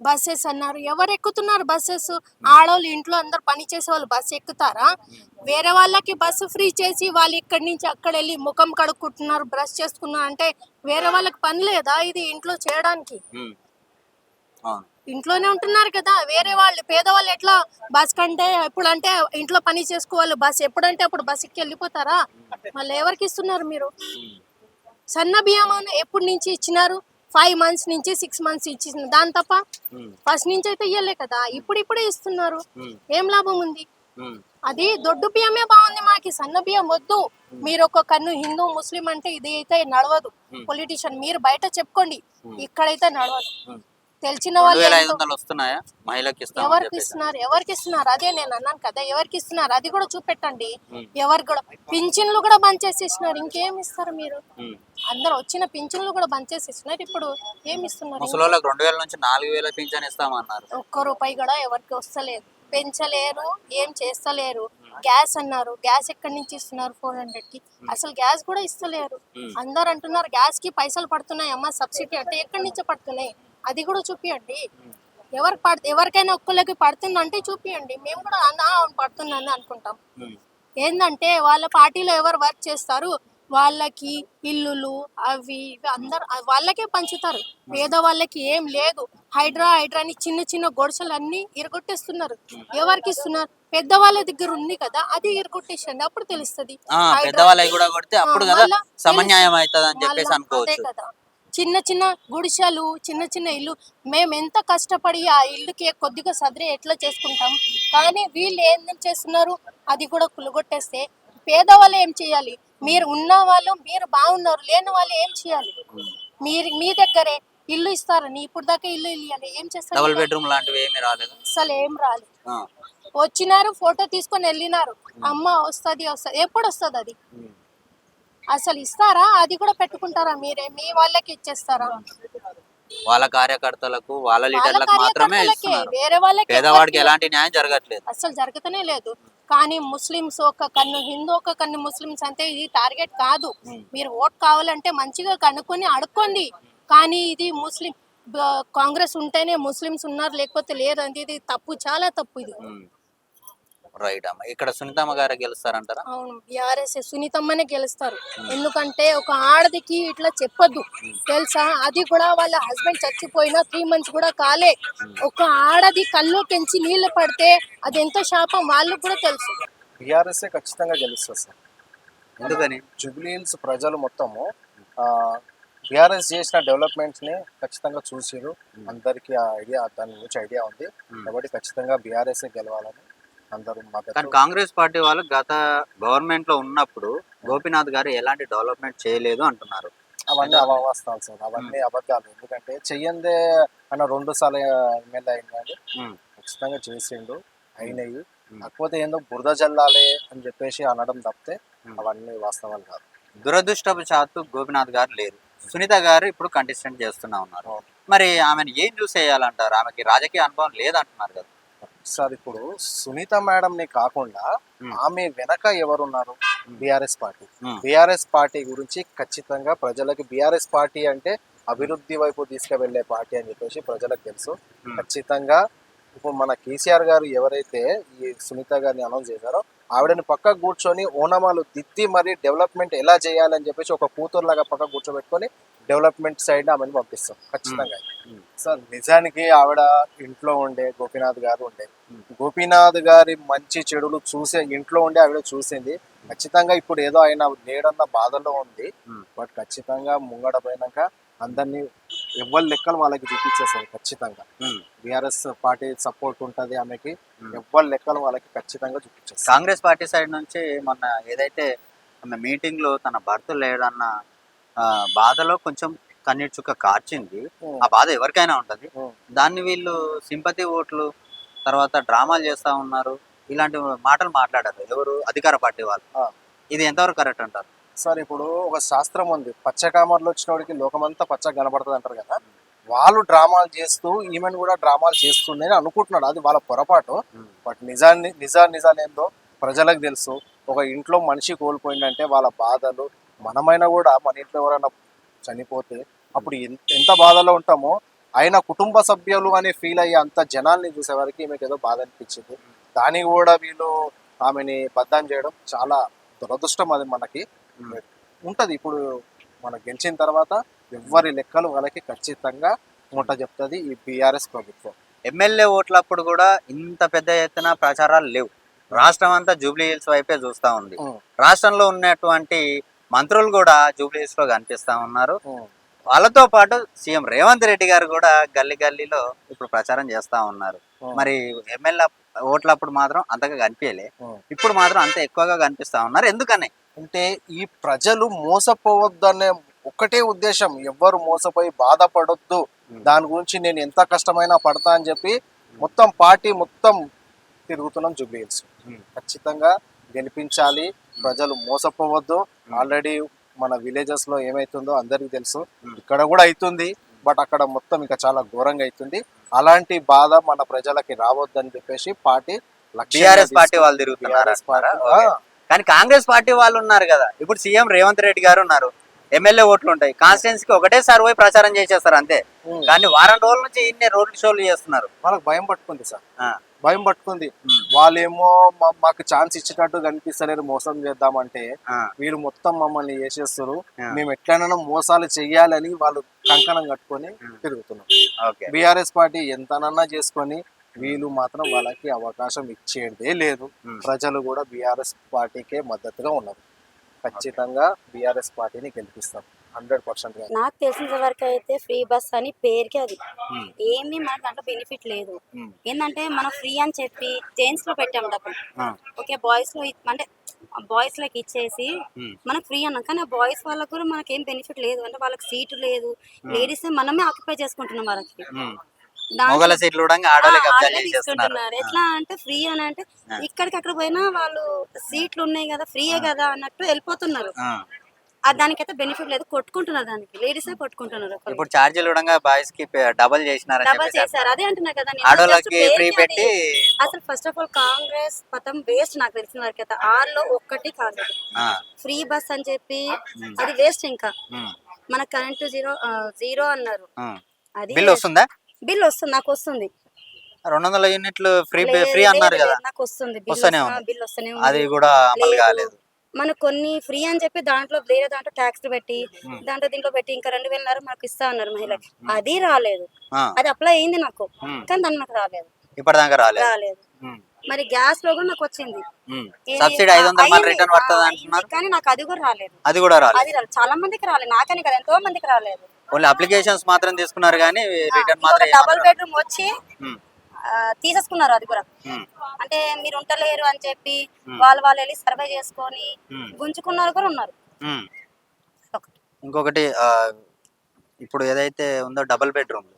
బస్సెస్ అన్నారు. ఎవరు ఎక్కుతున్నారు బస్సెస్? ఆడవాళ్ళు ఇంట్లో అందరు పని చేసే వాళ్ళు బస్సు ఎక్కుతారా? వేరే వాళ్ళకి బస్సు ఫ్రీ చేసి వాళ్ళు ఇక్కడి నుంచి అక్కడ వెళ్ళి ముఖం కడుక్కుంటున్నారు బ్రష్ చేసుకున్నారు అంటే వేరే వాళ్ళకి పని లేదా ఇది ఇంట్లో చేయడానికి? ఇంట్లోనే ఉంటున్నారు కదా వేరే వాళ్ళు పేదవాళ్ళు ఎట్లా బస్ కంటే ఎప్పుడు అంటే ఇంట్లో పని చేసుకోవాలి బస్ ఎప్పుడంటే అప్పుడు బస్సుకి వెళ్ళిపోతారా? మళ్ళీ ఎవరికి ఇస్తున్నారు మీరు? సన్న బియ్యం అని ఎప్పటి నుంచి ఇచ్చినారు? ఫైవ్ మంత్స్ నుంచి సిక్స్ మంత్స్ ఇచ్చిన దాని తప్ప? ఫస్ట్ నుంచి అయితే ఇయ్యలే కదా ఇప్పుడు ఇప్పుడే ఇస్తున్నారు ఏం లాభం ఉంది? అది దొడ్డు బియ్యమే బాగుంది మాకి సన్న బియ్యం వద్దు. మీరు ఒక కన్ను హిందూ ముస్లిం అంటే ఇది అయితే నడవదు. పొలిటీషియన్ మీరు బయట చెప్పుకోండి. ఇక్కడైతే నడవదు. తెలిసిన వాళ్ళు వస్తున్నాయా? మహిళకి ఎవరికి ఇస్తున్నారు? ఎవరికి ఇస్తున్నారు? అదే నేను అన్నాను కదా ఎవరికి ఇస్తున్నారు? అది కూడా చూపెట్టండి. ఎవరికి కూడా పింఛన్లు కూడా బంద్ చేసి ఇస్తున్నారు ఇంకేం ఇస్తారు మీరు. అందరు వచ్చిన పింఛన్లు కూడా బంద్ చేసి ఇస్తున్నారు ఇప్పుడు ఏం ఇస్తున్నారు? ఇంకా? ముసలోళ్ళకి రెండు వేల నుంచి నాలుగు వేల పింఛన్ ఇస్తామన్నారు. ఒక్క రూపాయి కూడా ఎవరికి వస్తలేదు. పెంచలేరు ఏం చేస్తలేరు. గ్యాస్ అన్నారు. గ్యాస్ ఎక్కడి నుంచి ఇస్తున్నారు ఫోర్ హండ్రెడ్కి అసలు గ్యాస్ కూడా ఇస్తలేరు. అందరు అంటున్నారు గ్యాస్కి పైసలు పడుతున్నాయి అమ్మ సబ్సిడీ అంటే ఎక్కడి నుంచి పడుతున్నాయి? అది కూడా చూపియండి. ఎవరికి పడు ఎవరికైనా ఒక్కళ్ళకి పడుతుందంటే చూపియండి. మేము కూడా అన్నా పడుతుందని అనుకుంటాం. ఏంటంటే వాళ్ళ పార్టీలో ఎవరు వర్క్ చేస్తారు? వాళ్ళకి ఇల్లులు అవి ఇవి అందరు వాళ్ళకే పంచుతారు. పేద వాళ్ళకి ఏం లేదు. హైడ్రా హైడ్రా అని చిన్న చిన్న గొడసలు అన్ని ఇరగొట్టేస్తున్నారు ఎవరికి ఇస్తున్నారు? పెద్ద వాళ్ళ దగ్గర ఉంది కదా అది ఇరగొట్టేసండి అప్పుడు తెలుస్తుంది. పెద్దవాళ్ళకి కూడా కొడితే అప్పుడు కదా సమన్యాయం అవుతుంది అని చెప్పేసి అనుకోవచ్చు. కదా. చిన్న చిన్న గుడిసెలు చిన్న చిన్న ఇల్లు. మేము ఎంత కష్టపడి ఆ ఇల్లుకి కొద్దిగా సదిరి ఎట్లా చేసుకుంటాం? కానీ వీళ్ళు ఏం చేస్తున్నారు? అది కూడా కులగొట్టేస్తే పేదవాళ్ళు ఏం చేయాలి? మీరు ఉన్న వాళ్ళు మీరు బాగున్నారు లేని వాళ్ళు ఏం చేయాలి? మీరు మీ దగ్గరే ఇల్లు ఇస్తారని ఇప్పుడు దాకా ఇల్లు ఇవ్వాలి ఏం చేస్తారు డబుల్ ఇంకా? బెడ్రూమ్ లాంటివి ఏమీ రాలేదు. అసలు ఏం రాలేదు. వచ్చినారు ఫోటో తీసుకొని వెళ్ళినారు. అమ్మ వస్తది వస్తది. ఎప్పుడు వస్తుంది అది. అసలు ఇస్తారా? అది కూడా పెట్టుకుంటారా మీరే? మీ వాళ్ళకి ఇచ్చేస్తారా? వాళ్ళ కార్యకర్తలకు వాళ్ళ లీడర్లకు మాత్రమే వేరే వాళ్ళకి పేదవాడికి ఎలాంటి న్యాయం జరగట్లేదు. అసలు జరుగుతూనే లేదు. కానీ ముస్లిమ్స్ ఒక కన్ను హిందూ ఒక కన్ను ముస్లిమ్స్ అంటే ఇది టార్గెట్ కాదు. మీరు ఓట్ కావాలంటే మంచిగా కనుక్కొని అడుక్కోండి. కానీ ఇది ముస్లిం కాంగ్రెస్ ఉంటేనే ముస్లిమ్స్ ఉన్నారు లేకపోతే అంటే ఇది తప్పు చాలా తప్పు ఇది. రైట్ అమ్మ. ఇక్కడ సునీతమ్మ గారు గెలుస్తారంటారా? అవును బీఆర్ఎస్ సునీతమ్మనే గెలుస్తారు. ఎందుకంటే ఒక ఆడదికి ఇట్లా చెప్పొద్దు. తెలుసా? అది కూడా వాళ్ళ హస్బెండ్ చచ్చిపోయినా త్రీ మంత్స్ కూడా కాలే. ఒక ఆడది కళ్ళు పెంచి నీళ్ళు పడితే అది ఎంతో శాపం వాళ్ళకు కూడా తెలుసు. బీఆర్ఎస్ఏ ఖచ్చితంగా గెలుస్తుంది సార్. ఎందుకని? జూబ్లీ హిల్స్ ప్రజలు మొత్తము బీఆర్ఎస్ చేసిన డెవలప్మెంట్స్ని ఖచ్చితంగా చూసిరు అందరికి ఆ ఐడియా దాని గురించి ఐడియా ఉంది. కాబట్టి ఖచ్చితంగా బీఆర్ఎస్ఏ గెలవాలని కానీ కాంగ్రెస్ పార్టీ వాళ్ళు గత గవర్నమెంట్లో ఉన్నప్పుడు గోపీనాథ్ గారు ఎలాంటి డెవలప్మెంట్ చేయలేదు అంటున్నారు. అవన్నీ అవాస్తాలు సార్ అవన్నీ అబద్ధాలు. ఎందుకంటే చెయ్యందే అన్న రెండు సార్లు ఎమ్మెల్యే అయింది కానీ ఉమ్, ఖచ్చితంగా చేసిండు అయినవి. కాకపోతే ఏందో బురద జల్లాలి అని చెప్పేసి అనడం తప్పితే. అవన్నీ వాస్తవాలు కాదు. దురదృష్టవశాత్తు గోపినాథ్ గారు లేరు. సునీత గారు ఇప్పుడు కంటెస్టెంట్ చేస్తూనే ఉన్నారు. మరి ఆమెను ఏం చూసేయాలంటారు? ఆమెకి రాజకీయ అనుభవం లేదంటున్నారు కదా. సార్ ఇప్పుడు సునీత మేడం ని కాకుండా. ఆమె వెనక ఎవరున్నారు బీఆర్ఎస్ పార్టీ. బీఆర్ఎస్ పార్టీ గురించి ఖచ్చితంగా ప్రజలకి బీఆర్ఎస్ పార్టీ అంటే అభివృద్ధి వైపు తీసుకువెళ్ళే పార్టీ అని చెప్పేసి ప్రజలకు తెలుసు. ఖచ్చితంగా ఇప్పుడు మన కేసీఆర్ గారు ఎవరైతే ఈ సునీత గారిని అనౌన్స్ చేశారో ఆవిడని పక్కకు కూర్చొని ఓనమాలు దిద్ది మరి డెవలప్మెంట్ ఎలా చేయాలని చెప్పేసి ఒక కూతురులాగా పక్క కూర్చోబెట్టుకొని డెవలప్మెంట్ సైడ్ ఆమెను పంపిస్తాం ఖచ్చితంగా. సార్ నిజానికి ఆవిడ ఇంట్లో ఉండే గోపీనాథ్ గారు ఉండే. గోపీనాథ్ గారి మంచి చెడులు చూసే ఇంట్లో ఉండే ఆవిడ చూసింది ఖచ్చితంగా ఇప్పుడు ఏదో ఆయన లేడన్న బాధలో ఉంది. బట్ ఖచ్చితంగా ముంగడ పోయినాక అందరినీ ఎవరి లెక్కలు వాళ్ళకి చూపించేస్తారు ఖచ్చితంగా. బీఆర్ఎస్ పార్టీ సపోర్ట్ ఉంటది ఆమెకి. ఎవరి లెక్కలు వాళ్ళకి ఖచ్చితంగా చూపించేస్తారు కాంగ్రెస్ పార్టీ సైడ్ నుంచి మొన్న ఏదైతే ఆమె మీటింగ్లో తన భర్త లేడన్న బాధలో కొంచెం కన్నీటి చుక్క కార్చింది. ఆ బాధ ఎవరికైనా ఉంటది. దాన్ని వీళ్ళు సింపతి ఓట్లు తర్వాత డ్రామాలు చేస్తా ఉన్నారు. ఇలాంటి మాటలు మాట్లాడారు. ఎవరు? అధికార పార్టీ వాళ్ళు. ఇది ఎంతవరకు కరెక్ట్ అంటారు? సార్ ఇప్పుడు ఒక శాస్త్రం ఉంది. పచ్చకామర్లు వచ్చినోడికి లోకమంతా పచ్చగా కనబడుతుంది అంటారు కదా. వాళ్ళు డ్రామాలు చేస్తూ ఈమెను కూడా డ్రామాలు చేస్తుంది అని అనుకుంటున్నాడు. అది వాళ్ళ పొరపాటు. బట్ నిజాన్ని నిజా నిజాలు ఏందో ప్రజలకు తెలుసు. ఒక ఇంట్లో మనిషి కోల్పోయిందంటే వాళ్ళ బాధలు మనమైనా కూడా మన ఇంట్లో ఎవరైనా చనిపోతే అప్పుడు ఎంత బాధలో ఉంటామో ఆయన కుటుంబ సభ్యులు అనే ఫీల్ అయ్యే అంత జనాల్ని చూసేవారికి ఈమెకి ఏదో బాధ అనిపించింది. దానికి కూడా వీళ్ళు ఆమెని బద్దాం చేయడం చాలా దురదృష్టం అది మనకి. ఉంటది. ఇప్పుడు మనం గెలిచిన తర్వాత ఎవరి లెక్కలు వాళ్ళకి ఖచ్చితంగా ముట్ట చెప్తుంది ఈ బీఆర్ఎస్ ప్రభుత్వం. ఎమ్మెల్యే ఓట్లప్పుడు కూడా ఇంత పెద్ద ఎత్తున ప్రచారాలు లేవు. రాష్ట్రం అంతా జూబ్లీ హిల్స్ వైపే చూస్తా ఉంది. రాష్ట్రంలో ఉన్నటువంటి మంత్రులు కూడా జూబ్లీ హిల్స్లో కనిపిస్తా ఉన్నారు. వాళ్ళతో పాటు సీఎం రేవంత్ రెడ్డి గారు కూడా గల్లీ గల్లీలో ఇప్పుడు ప్రచారం చేస్తా ఉన్నారు. మరి ఎమ్మెల్యే ఓట్లప్పుడు మాత్రం అంతగా కనిపించలే. ఇప్పుడు మాత్రం అంత ఎక్కువగా కనిపిస్తా ఉన్నారు ఎందుకని అంటే ఈ ప్రజలు మోసపోవద్దనే ఒక్కటే ఉద్దేశం ఎవ్వరు మోసపోయి బాధపడొద్దు. దాని గురించి నేను ఎంత కష్టమైనా పడతా అని చెప్పి మొత్తం పార్టీ మొత్తం తిరుగుతున్నాం జూబ్లీహిల్స్. ఖచ్చితంగా గెలిపించాలి ప్రజలు మోసపోవద్దు. ఆల్రెడీ మన విలేజెస్లో ఏమైతుందో అందరికీ తెలుసు. ఇక్కడ కూడా అవుతుంది బట్ అక్కడ మొత్తం ఇంకా చాలా ఘోరంగా అవుతుంది అలాంటి బాధ మన ప్రజలకి రావద్దని చెప్పేసి పార్టీ బీఆర్ఎస్ పార్టీ. వాళ్ళు తిరుగుతున్నారు. కానీ కాంగ్రెస్ పార్టీ వాళ్ళు ఉన్నారు కదా. ఇప్పుడు సీఎం రేవంత్ రెడ్డి గారు ఉన్నారు. ఎమ్మెల్యే ఓట్లు ఉంటాయి. కాన్స్టిట్యున్సీకి ఒకటేసారి పోయి ప్రచారం చేసేస్తారు అంతే. కానీ వారం రోజుల నుంచి ఇన్ని రోడ్లు షోలు చేస్తున్నారు. వాళ్ళకి భయం పట్టుకుంది సార్. భయం పట్టుకుంది. వాళ్ళేమో మాకు ఛాన్స్ ఇచ్చేటట్టు కనిపిస్తలేరు మోసం చేద్దామంటే. వీళ్ళు మొత్తం మమ్మల్ని చేసేస్తారు. మేము ఎట్లైనా మోసాలు చెయ్యాలని వాళ్ళు కంకణం కట్టుకొని ఓకే. బీఆర్ఎస్ పార్టీ ఎంతనన్నా చేసుకొని వీళ్ళు మాత్రం వాళ్ళకి అవకాశం ఇచ్చేదే లేదు. ప్రజలు కూడా బీఆర్ఎస్ పార్టీకే మద్దతుగా ఉన్నారు. ఖచ్చితంగా బీఆర్ఎస్ పార్టీని గెలిపిస్తాం హండ్రెడ్ పర్సెంట్ నాకు తెలిసిన వరకు అయితే ఫ్రీ బస్ అని పేరుకి అది. ఏమీ మనకు దాంట్లో బెనిఫిట్ లేదు. ఏంటంటే మనం ఫ్రీ అని చెప్పి జెంట్స్లో పెట్టాం డబ్బులు. ఆ, ఓకే బాయ్స్లో అంటే బాయ్స్ లకి ఇచ్చేసి. మనకు ఫ్రీ అన్నాం. కానీ ఆ బాయ్స్ వాళ్ళకు కూడా మనకి ఏం బెనిఫిట్ లేదు. అంటే వాళ్ళకి సీటు లేదు. లేడీస్ మనమే ఆక్యుపై చేసుకుంటున్నాం వాళ్ళకి. మొగల సీట్లు కూడా తీసుకుంటున్నారు. ఎట్లా అంటే ఫ్రీ అని అంటే. ఇక్కడికి అక్కడ పోయినా వాళ్ళు సీట్లు ఉన్నాయి కదా ఫ్రీయే కదా అన్నట్టు వెళ్ళిపోతున్నారు. దానికైతే బెనిఫిట్ లేదు. కొట్టుకుంటున్నారు దానికి. లేడీసే కొట్టుకుంటున్నారు. ఇప్పుడు ఛార్జీలు కూడా బాయ్స్కి డబల్ చేసినారని డబల్ చేశారు. అదే అంటున్నా కదా ఆడోళ్ళకి ఫ్రీ. పెట్టి అసలు ఫస్ట్ ఆఫ్ ఆల్ కాంగ్రెస్ పథం వేస్ట్ నాకు తెలిసిన వరకు అయితే ఆరులో ఒక్కటి కాదు. ఫ్రీ బస్ అని చెప్పి ఉమ్. అది వేస్ట్ ఇంకా. ఉమ్, మన కరెంట్ జీరో జీరో అన్నారు. ఉమ్. అది బిల్ వస్తుందా? బిల్ వస్తుంది నాకు వస్తుంది. రెండు వందల యూనిట్లు ఫ్రీ ఫ్రీ అన్నారు కదా. నాకు వస్తుంది. బిల్ వస్తూనే వస్తా- ఉంది. అది కూడా అమలు లేదు. కాలేదు. మనకు కొన్ని ఫ్రీ అని చెప్పి దాంట్లో వేరే దాంట్లో ట్యాక్స్ పెట్టి. దాంట్లో దీంట్లో పెట్టి ఇంకా రెండు వేలన్నర మనకు ఇస్తా అన్నారు మహిళకి. అది రాలేదు. అది అప్లై అయింది నాకు. కానీ దాన్ని నాకు రాలేదు. ఇప్పటిదాకా రాలేదు. రాలేదు. మరి గ్యాస్లో కూడా నాకు వచ్చింది. సబ్సిడీ ఐదు వందలు రిటర్న్ పడుతుంది అంటున్నారు కానీ నాకు అది కూడా రాలేదు. అది కూడా రాలేదు. అది చాలా మందికి రాలేదు. నాకని కదా ఎంతో మందికి రాలేదు. ఓన్లీ అప్లికేషన్స్ మాత్రం తీసుకున్నారు కానీ రిటర్న్ మాత్రం డబుల్ బెడ్రూమ్ వచ్చి తీసేసుకున్నారు అది కూడా. అంటే మీరు ఉంటలేరు అని చెప్పి. వాళ్ళు వాళ్ళు వెళ్ళి సర్వే చేసుకొని. గుంజుకున్నారు కూడా ఉన్నారు. ఇంకొకటి ఇప్పుడు ఏదైతే ఉందో డబుల్ బెడ్రూమ్.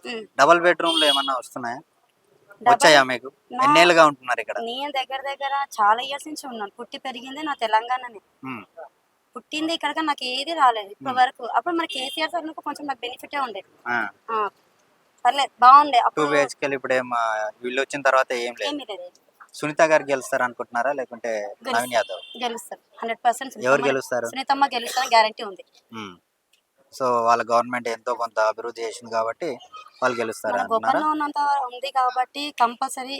డబుల్ బెడ్రూమ్లో ఏమన్నా వస్తున్నాయా? వచ్చాయా మీకు? ఎన్నేళ్ళుగా ఉంటున్నారు ఇక్కడ? నేను దగ్గర దగ్గర చాలా ఇయర్స్ నుంచి ఉన్నాను. పుట్టి పెరిగింది నా తెలంగాణనే. పుట్టింది ఇక్కడ నాకు ఏది రాలేదు. ఇప్పటి వరకు అప్పుడు మన కేసీఆర్ సార్ కొంచెం నాకు బెనిఫిటే ఉండేది. పర్లేదు బాగుండే. టూ బిహెచ్కేలు ఇప్పుడు ఏం వీళ్ళు వచ్చిన తర్వాత ఏం లేదు. సునీత గారు గెలుస్తారు అనుకుంటున్నారా? లేకుంటే నవీన్ యాదవ్? గెలుస్తారు. హండ్రెడ్ పర్సెంట్ ఎవరు గెలుస్తారు? సునీతమ్మ గెలుస్తారని గ్యారంటీ ఉంది. సో వాళ్ళ గవర్నమెంట్ ఎంతో కొంత అభివృద్ధి చేసింది కాబట్టి వాళ్ళు గెలుస్తారు గోపాల్లో ఉన్నంత ఉంది కాబట్టి కంపల్సరీ.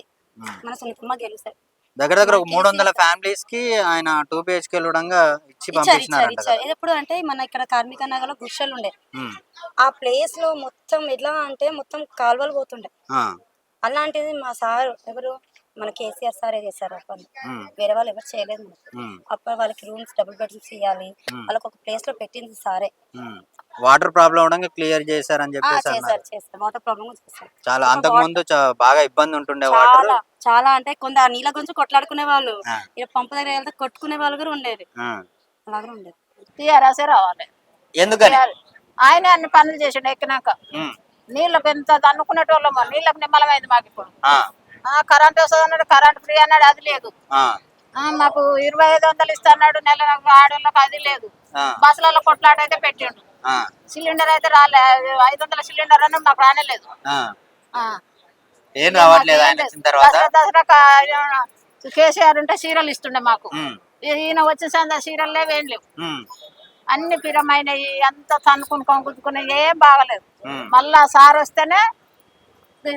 మన సునీతమ్మ గెలుస్తారు దగ్గర దగ్గర ఒక మూడు వందల ఫ్యామిలీస్కి ఆయన టూ బిహెచ్కే కూడా ఇచ్చి ఇచ్చారు ఇచ్చారు పంపించినారంట ఇచ్చారు. ఇది ఎప్పుడు అంటే మన ఇక్కడ కార్మిక నగర్లో గుడిసెలు ఉండే. ఆ ప్లేస్లో మొత్తం ఎట్లా అంటే మొత్తం కాలువలు పోతుండే. అలాంటిది మా సార్ ఎవరు? మన కేసీఆర్ సారే చేశారు అప్పుడు వేరే వాళ్ళు ఎవరు చేయలేదు. అప్పుడు వాళ్ళకి రూమ్స్ డబుల్ బెడ్రూమ్స్ ఇవ్వాలి. వాళ్ళకి ఒక ప్లేస్లో పెట్టింది సారే. వాటర్ ప్రాబ్లం ఉండగా క్లియర్ చేశారని చెప్పేసి వాటర్ ప్రాబ్లమ్ చేస్తారు చాలా అంతకు ముందు బాగా ఇబ్బంది ఉంటుండే వాటర్. చాలా అంటే కొంత ఆ నీళ్ళ గురించి కొట్లాడుకునే వాళ్ళు. ఇక పంపు దగ్గర వెళ్తే కొట్టుకునే వాళ్ళు కూడా ఉండేది. అలాగే ఉండేది. టీఆర్ఎస్ రావాలి. ఎందుకని? ఆయన అన్ని పనులు చేసిండు ఎక్కినాక. నీళ్ళకి ఎంత అనుకునేటోళ్ళము నీళ్ళకి నిమ్మలమైంది మాకు ఇప్పుడు. కరెంట్ వస్తుంది అన్నాడు కరెంట్ ఫ్రీ అన్నాడు అది లేదు. మాకు ఇరవై ఐదు వందలు ఇస్తా అన్నాడు నెల ఆడోళ్ళకి అది లేదు. బస్సులలో కొట్లాట అయితే పెట్టిండు. సిలిండర్ అయితే రాలే ఐదు వందల సిలిండర్ అన్నాడు మాకు రానేలేదు. ఆ. ఆ. ఏం రావట్లేదు ఆయన వచ్చిన తర్వాత? దసరా దసరా కా- కేసీఆర్ ఉంటే చీరలు ఇస్తుండే మాకు. ఈయన వచ్చిన సంద చీరలు లేవు ఏం లేవు. అన్ని పిరమైనవి అంత తన్నుకుని కొంకుని ఏం బాగలేదు. మళ్ళా సార్ వస్తేనే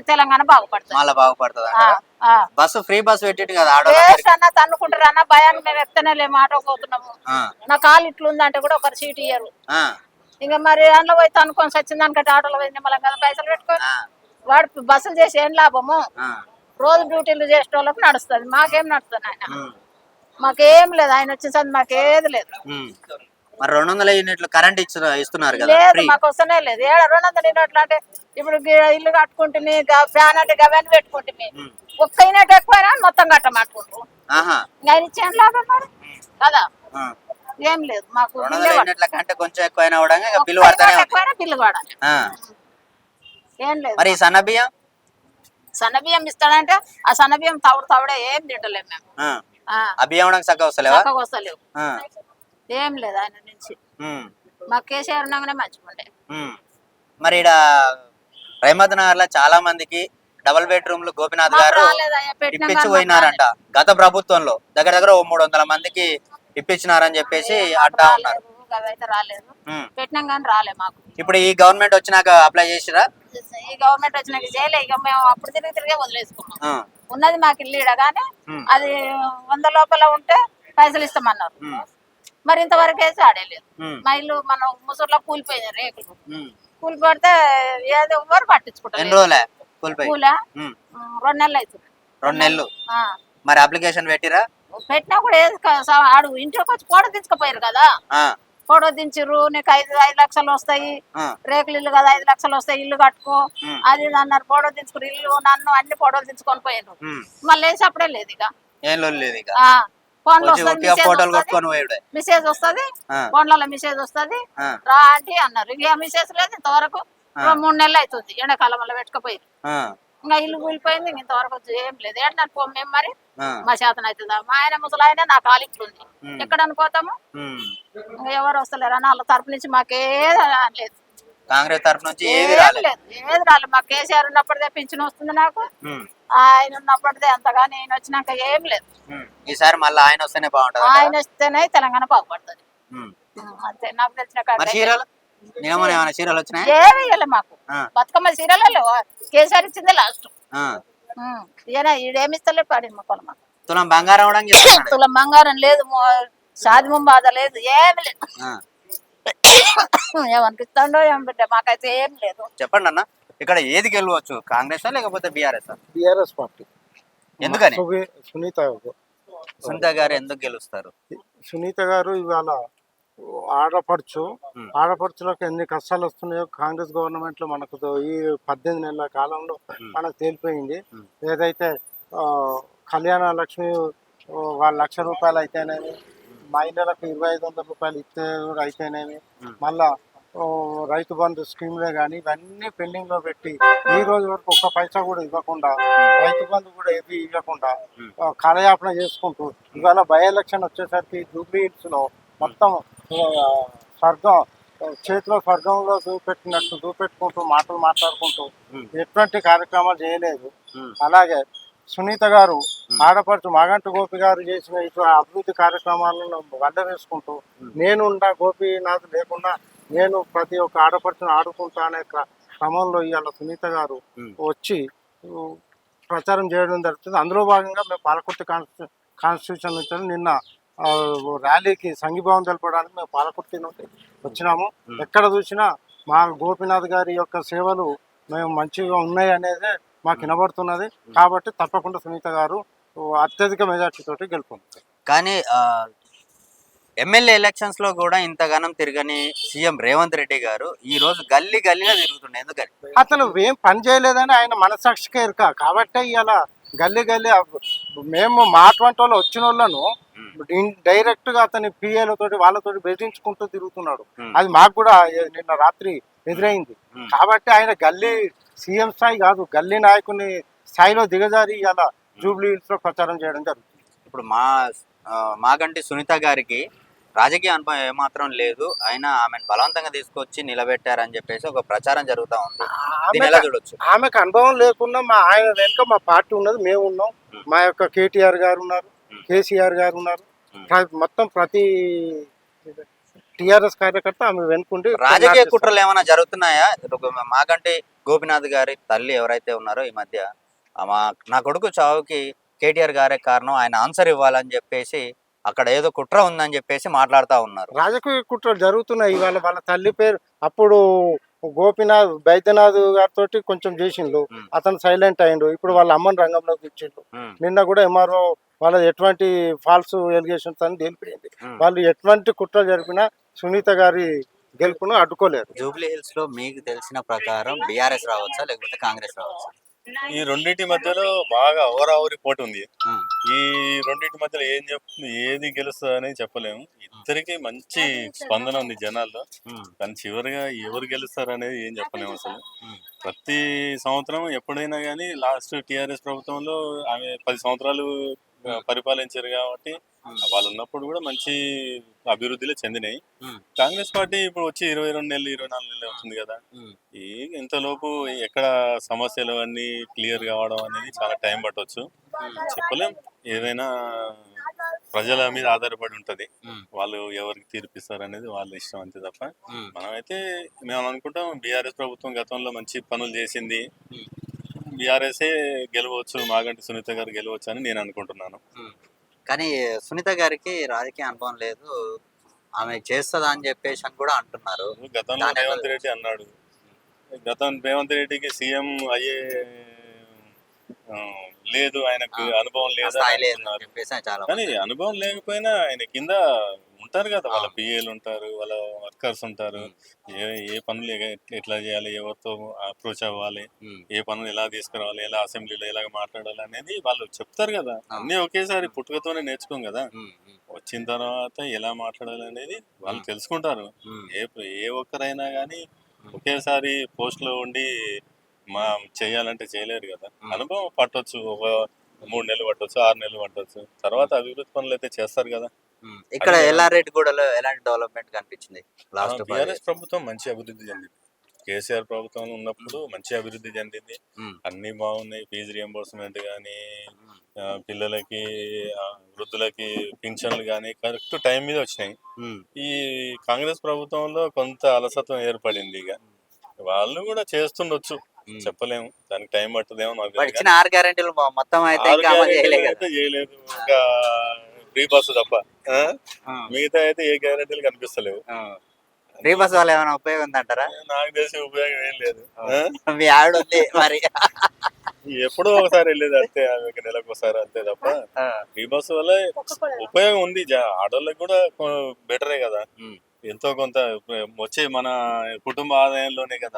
తెలంగాణ బాగుపడుతుంది. మళ్ళా బాగుపడుతుంది. బస్సు ఫ్రీ బస్సు పెట్టిండు కదా ఆడవాళ్ళందరికీ. వేస్ట్ అన్న తన్నుకుంటారు అన్న భయాన్ని మేము ఎత్తనే లేము ఆటో పోతున్నాము. నా కాలు ఇట్లుందంటే కూడా ఒకరు సీట్ ఇయ్యరు. ఇంకా మరి అందులో పోయి తనుకొని వచ్చింది అనుకంటే ఆటోలో పోయి నిమ్మలం కదా పైసలు పెట్టుకొని వాడు బస్సులు చేసి ఏం లాభము? రోజు డ్యూటీలు చేసే వాళ్ళకి నడుస్తుంది. మాకేం నడుస్తుంది ఆయన మాకేం లేదు. ఆయన వచ్చిన సంది మాకేది లేదు. మరి రెండు వందల యూనిట్లు కరెంట్ ఇచ్చు ఇస్తున్నారు కదా లేదు మాకు వస్తేనే లేదు. ఏడ రెండు వందలు ఇన్నట్లు అంటే ఇప్పుడు ఇల్లు కట్టుకుంటుంది ఫ్యాన్ అంటే గవన్నీ పెట్టుకుంటుంది. ఒక్క యూనిట్ ఎక్కువైనా మొత్తం ఇంకా ఆయన ఇచ్చేం లాభం మరి? కదా. ఏం లేదు మాకు. యూనిట్ల కంటే కొంచెం ఎక్కువైనా బిల్లు పడతానే బిల్లు పడాలి. ఏం లేదు. మరి సన్న బియ్యం? సన్నబియ్యం ఇస్తాడంటే ఆ సన్నబియ్యం తవుడు తవుడే ఏం తింటలేము మేము. ఆ. బియ్యం కూడా చక్కగా వస్తలేవా? వస్తలేవు. ఏం లేదు ఆయన నుంచి. మాకు కేసీఆర్ ఉండగానే మంచిగా ఉండే ఉమ్. మరి ఈడ రైమత్ నగర్లో చాలా మందికి డబుల్ బెడ్రూమ్లు గోపినాథ్ మాకు గారు ఇప్పించి పోయినారంట. గత ప్రభుత్వంలో దగ్గర దగ్గర ఓ మూడు వందల మందికి ఇప్పించినారని చెప్పేసి అడ్డా ఉన్నారు. పెట్టినాం కానీ రాలే మాకు. ఇప్పుడు ఈ గవర్నమెంట్ వచ్చినాక అప్లై చేసిరా? ఈ గవర్నమెంట్ వచ్చినాక చేయలే ఇక మేము అప్పుడు తిరిగి తిరిగే వదిలేసుకున్నాం. ఉన్నది మాకు ఇల్లు ఉమ్. అది వంద లోపల ఉంటే పైసలు ఇస్తామన్నారు. మరి ఇంతవరకు వేసి ఆడేలేదు మా ఇల్లు మన ముసూర్లో కూలిపోయింది రేకులు. కూలిపోతే ఏదో ఎవరు పట్టించుకుంటారు. కూలా? రెండు నెలలు అవుతుంది. రెండు నెలలు. మరి అప్లికేషన్ పెట్టిరా? పెట్టినా కూడా ఆడు ఇంట్లోకి వచ్చి ఫోటో దించుకుపోయారు కదా. ఫోటో దించిర్రు నీకు ఐదు ఐదు లక్షలు వస్తాయి. రేకులు ఇల్లు కదా ఐదు లక్షలు వస్తాయి ఇల్లు కట్టుకో. అది అన్నారు. ఫోటో దించుకుని ఇల్లు నన్ను అన్ని ఫోటోలు దించుకొని పోయారు. మళ్ళీ వేసి అప్పుడే లేదు ఇక. ఫోన్లో వస్తుంది ఫోటోలు వస్తుంది కొట్టుకొని పోయాడే మెసేజ్ వస్తుంది ఫోన్లలో మెసేజ్ వస్తుంది రా ఆంటీ అన్నారు. ఇక మెసేజ్ లేదు ఇంతవరకు. మూడు నెలలు అవుతుంది ఎండాకాలంలో పెట్టుకుపోయి ఇంకా ఇల్లు కూలిపోయింది ఇంతవరకు ఏం లేదు. ఏంటంటే పో మేము మరి మా శాతం అవుతుందా? మా ఆయన ముసలు ఆయన నా కాలిట్లు ఉంది. ఎక్కడ అనుకోతాము? ఎవరు వస్తలేరు. అని వాళ్ళ తరపు నుంచి మాకేది లేదు కాంగ్రెస్ తరఫు నుంచి ఏది రాలేదు. లేదు. ఏది రాలేదు. మా కేసీఆర్ ఉన్నప్పుడే పింఛన్ వస్తుంది నాకు. ఆయన ఉన్నప్పుడే అంతగా నేను వచ్చినాక ఏం లేదు. ఈసారి మళ్ళీ ఆయన వస్తేనే బాగుంటది ఆయన వస్తేనే తెలంగాణ బాగుపడుతుంది. అంతే. నాకు తెలిసిన చీరలు? నిన్న ఏమైనా చీరలు వచ్చినాయి? ఏమి ఇవ్వలే మాకు. బతుకమ్మ చీరలే లేవు కేసీఆర్ ఇచ్చిందే లాస్ట్ ఆ. ఈయన ఈడేమి ఇస్తలే పడింది మా పొలం తులం బంగారం. తులం బంగారం లేదు మో- షాది ముంబాద లేదు ఏమి లేదు. ఏమనిపిస్తుండో ఏం బిడ్డ మాకైతే ఏం లేదు. చెప్పండి అన్న. ఇక్కడ ఏది గెలవచ్చు కాంగ్రెస్ లేకపోతే బీఆర్ఎస్ బిఆర్ఎస్ పార్టీ ఎందుకని సునీత సునీత గారు ఎందుకు గెలుస్తారు సునీత గారు ఇవాళ ఆడపడుచు. ఆడపడుచులకు ఎన్ని కష్టాలు వస్తున్నాయో కాంగ్రెస్ గవర్నమెంట్లో మనకు ఈ పద్దెనిమిది నెలల కాలంలో. మనకు తేలిపోయింది. ఏదైతే కళ్యాణ లక్ష్మి వాళ్ళ లక్ష రూపాయలు అయితేనేమి మహిళలకు ఇరవై ఐదు వందల రూపాయలు ఇస్తే కూడా అయితేనేమి. మళ్ళా రైతు బంధు స్కీమ్లే కానీ ఇవన్నీ పెండింగ్లో పెట్టి ఈ రోజు వరకు ఒక్క పైసా కూడా ఇవ్వకుండా రైతు బంధు కూడా ఏది ఇవ్వకుండా కాలయాపన చేసుకుంటూ ఇవాళ బై ఎలక్షన్ వచ్చేసరికి జూబ్లీ హిల్స్లో మొత్తం స్వర్గం చేతిలో స్వర్గంలో చూపెట్టినట్టు చూపెట్టుకుంటూ మాటలు మాట్లాడుకుంటూ ఎటువంటి కార్యక్రమాలు చేయలేదు. అలాగే సునీత గారు ఆడపడుచు మాగంటి గోపి గారు చేసిన ఇటు అభివృద్ధి కార్యక్రమాలను వల్ల వేసుకుంటూ నేనుండా గోపీనాథ్ లేకుండా నేను ప్రతి ఒక్క ఆడపడుచును ఆడుకుంటా అనే క్ర- క్రమంలో ఇవాళ సునీత గారు వచ్చి ప్రచారం చేయడం జరుగుతుంది. అందులో భాగంగా మేము పాలకుర్తి కాన్స్టి కాన్స్టిట్యూషన్ నుంచి నిన్న ర్యాలీకి సంఘీభావం తెలపడానికి మేము పాలకుర్తి నుండి వచ్చినాము. ఎక్కడ చూసినా మా గోపీనాథ్ గారి యొక్క సేవలు మేము మంచిగా ఉన్నాయి అనేది మాకు వినబడుతున్నది. కాబట్టి తప్పకుండా సునీత గారు అత్యధిక మెజార్టీ తోటి గెలుపొందుతారు. కానీ ఎమ్మెల్యే ఎలక్షన్స్లో కూడా ఇంతగానం తిరగని సీఎం రేవంత్ రెడ్డి గారు ఈ రోజు గల్లీ గల్లీగా తిరుగుతుండే. ఎందుకని? అతను ఏం పని చేయలేదని ఆయన మనసాక్షికే ఇరక. కాబట్టి ఇవాళ గల్లీ గల్లీ మేము మా అటువంటి వాళ్ళు వచ్చిన వాళ్ళను డైరెక్ట్గా అతని పిఏలతోటి వాళ్ళతోటి బెదిరించుకుంటూ తిరుగుతున్నాడు. అది మాకు కూడా నిన్న రాత్రి ఎదురైంది. కాబట్టి ఆయన గల్లీ సీఎం స్థాయి కాదు గల్లీ నాయకుని స్థాయిలో దిగజారి ఇవాళ జూబ్లీ హిల్స్లో ప్రచారం చేయడం జరుగుతుంది. ఇప్పుడు మా మాగంటి సునీత గారికి రాజకీయ అనుభవం ఏమాత్రం లేదు అయినా ఆమెను బలవంతంగా తీసుకొచ్చి నిలబెట్టారని చెప్పేసి ఒక ప్రచారం జరుగుతా ఉంది దీన్ని ఎలా ఆమెకు- చూడొచ్చు ఆమెకు అనుభవం లేకున్నా మా ఆయన వెనుక మా పార్టీ ఉన్నది మేము ఉన్నాం. మా యొక్క కేటీఆర్ గారు ఉన్నారు. కేసీఆర్ గారు ఉన్నారు మొత్తం ప్రతి టిఆర్ఎస్ కార్యకర్త ఆమె వెనుకుండి రాజకీయ. కుట్రలు ఏమైనా జరుగుతున్నాయా మాగంటి గోపినాథ్ గారి తల్లి ఎవరైతే ఉన్నారో ఈ మధ్య మా నా కొడుకు చావుకి కేటీఆర్ గారే కారణం. ఆయన ఆన్సర్ ఇవ్వాలని చెప్పేసి అక్కడ ఏదో కుట్ర ఉందని చెప్పేసి మాట్లాడుతా ఉన్నారు. రాజకీయ కుట్రలు జరుగుతున్నాయి. ఇవాళ వాళ్ళ తల్లి పేరు అప్పుడు గోపినాథ్ బైద్యనాథ్ గారితో కొంచెం చేసిండు. అతను సైలెంట్ అయిండు. ఇప్పుడు వాళ్ళ అమ్మని రంగంలోకి ఇచ్చిండు. నిన్న కూడా ఎంఆర్ఓ వాళ్ళ ఎటువంటి ఫాల్స్ ఎలిగేషన్స్ అని తెలిపింది. వాళ్ళు ఎటువంటి కుట్రలు జరిపినా సునీత గారి గెలుపును అడ్డుకోలేరు. జూబ్లీ హిల్స్లో మీకు తెలిసిన ప్రకారం బీఆర్ఎస్ రావచ్చా? లేకపోతే కాంగ్రెస్ రావచ్చా? ఈ రెండింటి మధ్యలో బాగా ఓరావరి పోటీ ఉంది. ఈ రెండింటి మధ్యలో ఏం చెప్తుంది ఏది గెలుస్తుంది అనేది చెప్పలేము. ఇద్దరికి మంచి స్పందన ఉంది జనాల్లో. కానీ చివరిగా ఎవరు గెలుస్తారు అనేది ఏం చెప్పలేము అసలు. ప్రతి సంవత్సరం ఎప్పుడైనా కానీ లాస్ట్ టిఆర్ఎస్ ప్రభుత్వంలో ఆమె పది సంవత్సరాలు పరిపాలించారు కాబట్టి ఉమ్, వాళ్ళు ఉన్నప్పుడు కూడా మంచి అభివృద్ధిలో చెందినాయి. ఉమ్, కాంగ్రెస్ పార్టీ ఇప్పుడు వచ్చి ఇరవై రెండు నెలలు ఇరవై నాలుగు నెలలు అవుతుంది కదా. ఉమ్, ఈ ఇంతలోపు ఎక్కడ సమస్యలు అన్నీ క్లియర్ కావడం అనేది చాలా టైం పట్టవచ్చు చెప్పలేం. ఏదైనా ప్రజల మీద ఆధారపడి ఉంటది. వాళ్ళు ఎవరికి తీర్పిస్తారు అనేది వాళ్ళ ఇష్టం అంతే తప్ప. మనమైతే మేము అనుకుంటాం బీఆర్ఎస్ ప్రభుత్వం గతంలో మంచి పనులు చేసింది. బీఆర్ఎస్ఏ గెలవచ్చు మాగంటి సునీత గారు గెలవచ్చు అని నేను అనుకుంటున్నాను. కానీ సునీత గారికి రాజకీయ అనుభవం లేదు. ఆమె చేస్తుందా అని చెప్పేసి అని కూడా అంటున్నారు. గతంలో రేవంత్ రెడ్డి అన్నాడు. గతం రేవంత్ రెడ్డికి సీఎం అయ్యే లేదు ఆయనకు అనుభవం లేదు కానీ అనుభవం లేకపోయినా ఆయన కింద ఉంటారు కదా వాళ్ళ పిఏలు ఉంటారు వాళ్ళ వర్కర్స్ ఉంటారు. ఏ ఏ పనులు ఎట్లా చేయాలి ఎవరితో అప్రోచ్ అవ్వాలి ఏ పనులు ఎలా తీసుకురావాలి ఎలా అసెంబ్లీలో ఎలా మాట్లాడాలి అనేది వాళ్ళు చెప్తారు కదా. అన్నీ ఒకేసారి పుట్టుకతోనే నేర్చుకోం కదా. వచ్చిన తర్వాత ఎలా మాట్లాడాలి అనేది వాళ్ళు తెలుసుకుంటారు. ఏ ఏ ఒక్కరైనా కానీ ఒకేసారి పోస్ట్లో ఉండి మా చేయాలంటే చేయలేరు కదా. అనుభవం పట్టొచ్చు ఒక మూడు నెలలు పట్టొచ్చు ఆరు నెలలు పట్టొచ్చు. తర్వాత అభివృద్ధి పనులు అయితే చేస్తారు కదా. ఇక్కడ ఎల్లారెడ్డి గూడలో ఎలాంటి డెవలప్మెంట్ కనిపించింది? లాస్ట్ బీఆర్ఎస్ ప్రభుత్వం మంచి అభివృద్ధి చెందింది. కేసీఆర్ ప్రభుత్వం ఉన్నప్పుడు మంచి అభివృద్ధి చెందింది. అన్ని బాగున్నాయి. ఫీజు రియంబర్స్మెంట్ కానీ పిల్లలకి వృద్ధులకి పింఛన్లు కానీ కరెక్ట్ టైం మీద వచ్చినాయి. ఈ కాంగ్రెస్ ప్రభుత్వంలో కొంత అలసత్వం ఏర్పడింది ఇక. వాళ్ళు కూడా చేస్తుండొచ్చు. చెప్పలేము. దానికి టైం పట్టదేమో నాకు వాడు తెలియదు ఇచ్చిన ఆరు గ్యారెంటీలు మొత్తం అయితే చేయలేదు. ఫ్రీ బస్సు తప్ప? మిగతా అయితే ఏ గ్యారెంటీలు కనిపిస్తలేవు. ఫ్రీ బస్ వల్ల ఏమైనా ఉపయోగం ఉందంటారా? నాకు తెలిసి ఉపయోగం ఏం లేదు? మీ ఆవిడ ఉంది మరి. ఎప్పుడో ఒకసారి వెళ్ళేది అంతే ఆమెకి నెలకు ఒకసారి అంతే తప్ప. ఫ్రీ బస్సు వల్ల ఉపయోగం ఉంది. జా- ఆడోళ్ళకి కూడా బెటరే కదా. ఎంతో కొంత వచ్చే మన కుటుంబ ఆదాయంలోనే కదా